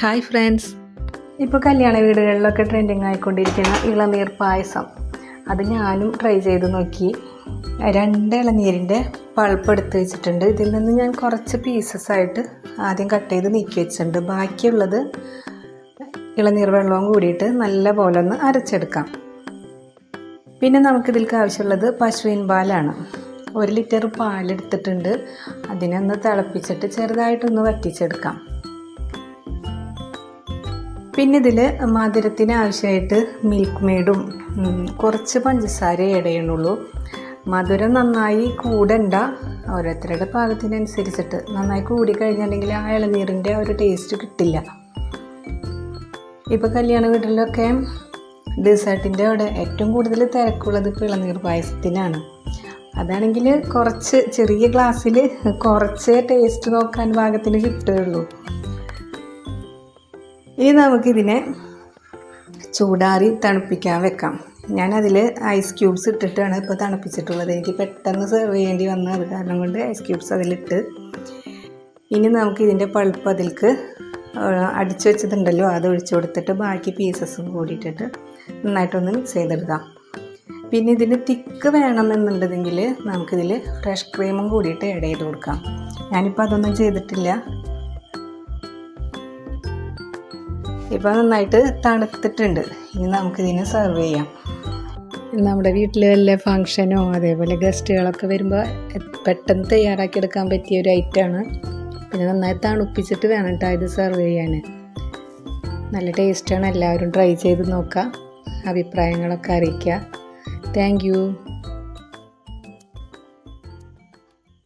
Hi friends. ഇപ്പോൾ കല്യാണ വീടുകളിലൊക്കെ ട്രെൻഡിങ് ആയിക്കൊണ്ടിരിക്കുന്ന ഇളനീർ പായസം. അത് ഞാനും ട്രൈ ചെയ്ത് നോക്കി. രണ്ട് ഇളനീരിന്റെ പൾപ്പ് എടുത്ത് വെച്ചിട്ടുണ്ട്. ഇതിൽ നിന്ന് ഞാൻ കുറച്ച് പീസസ് ആയിട്ട് ആദ്യം കട്ട് ചെയ്ത് നീക്കി വെച്ചിട്ടുണ്ട്. ബാക്കിയുള്ളത് ഇളനീർ വെള്ളവും കൂടിയിട്ട് നല്ല പോലെ ഒന്ന് അരച്ചെടുക്കാം. പിന്നെ നമുക്കിതിലേക്ക് ആവശ്യമുള്ളത് പശുവിൻ പാലാണ്. ഒരു ലിറ്റർ പാലെടുത്തിട്ടുണ്ട് അതിനൊന്ന് തിളപ്പിച്ചിട്ട് ചെറുതായിട്ടൊന്ന് വറ്റിച്ചെടുക്കാം. പിന്നെ ഇതിൽ മധുരത്തിന് ആവശ്യമായിട്ട് മിൽക്ക് മെയ്ഡും കുറച്ച് പഞ്ചസാര ഇടയുള്ളൂ മധുരം നന്നായി കൂടണ്ട. ഓരോരുത്തരുടെ പാകത്തിനനുസരിച്ചിട്ട് നന്നായി കൂടി കഴിഞ്ഞിട്ടുണ്ടെങ്കിൽ ആ ഇളനീരിന്റെ ഒരു ടേസ്റ്റ് കിട്ടില്ല. ഇപ്പോൾ കല്യാണ വീട്ടിലൊക്കെ ഡെസേർട്ടിന്റെ അവിടെ ഏറ്റവും കൂടുതൽ തിരക്കുള്ളത് ഇപ്പോൾ ഇളനീർ പായസത്തിനാണ്. അതാണെങ്കിൽ കുറച്ച് ചെറിയ ഗ്ലാസ്സിൽ കുറച്ച് ടേസ്റ്റ് നോക്കാൻ പാകത്തിന് കിട്ടുകയുള്ളൂ. ഇനി നമുക്കിതിനെ ചൂടാറി തണുപ്പിക്കാൻ വെക്കാം. ഞാനതിൽ ഐസ് ക്യൂബ്സ് ഇട്ടിട്ടാണ് ഇപ്പോൾ തണുപ്പിച്ചിട്ടുള്ളത്. എനിക്ക് പെട്ടെന്ന് സെർവ് ചെയ്യേണ്ടി വന്ന അത് കാരണം കൊണ്ട് ഐസ് ക്യൂബ്സ് അതിലിട്ട്. ഇനി നമുക്ക് ഇതിന്റെ പൾപ്പ് അതിൽക്ക് അടിച്ചു വെച്ചതുണ്ടല്ലോ അത് ഒഴിച്ചു കൊടുത്തിട്ട് ബാക്കി പീസസും കൂടിയിട്ടിട്ട് നന്നായിട്ടൊന്ന് മിക്സ് ചെയ്തെടുക്കാം. പിന്നെ ഇതിന് തിക്ക് വേണമെന്നുണ്ടെങ്കിൽ നമുക്കിതിൽ ഫ്രഷ് ക്രീമും കൂടിയിട്ട് ആഡ് ചെയ്ത് കൊടുക്കാം. ഞാനിപ്പോൾ അതൊന്നും ചെയ്തിട്ടില്ല. ഇപ്പോൾ നന്നായിട്ട് തണുത്തിട്ടുണ്ട്. ഇനി നമുക്കിതിനെ സെർവ് ചെയ്യാം. നമ്മുടെ വീട്ടിൽ വല്ല ഫങ്ഷനോ അതേപോലെ ഗസ്റ്റുകളൊക്കെ വരുമ്പോൾ പെട്ടെന്ന് തയ്യാറാക്കി എടുക്കാൻ പറ്റിയ ഒരു ഐറ്റമാണ് പിന്നെ നന്നായി തണുപ്പിച്ചിട്ട് വേണം കേട്ടോ ഇത് സെർവ് ചെയ്യാൻ നല്ല ടേസ്റ്റാണ് എല്ലാവരും ട്രൈ ചെയ്ത് നോക്കുക അഭിപ്രായങ്ങളൊക്കെ അറിയിക്കുക താങ്ക്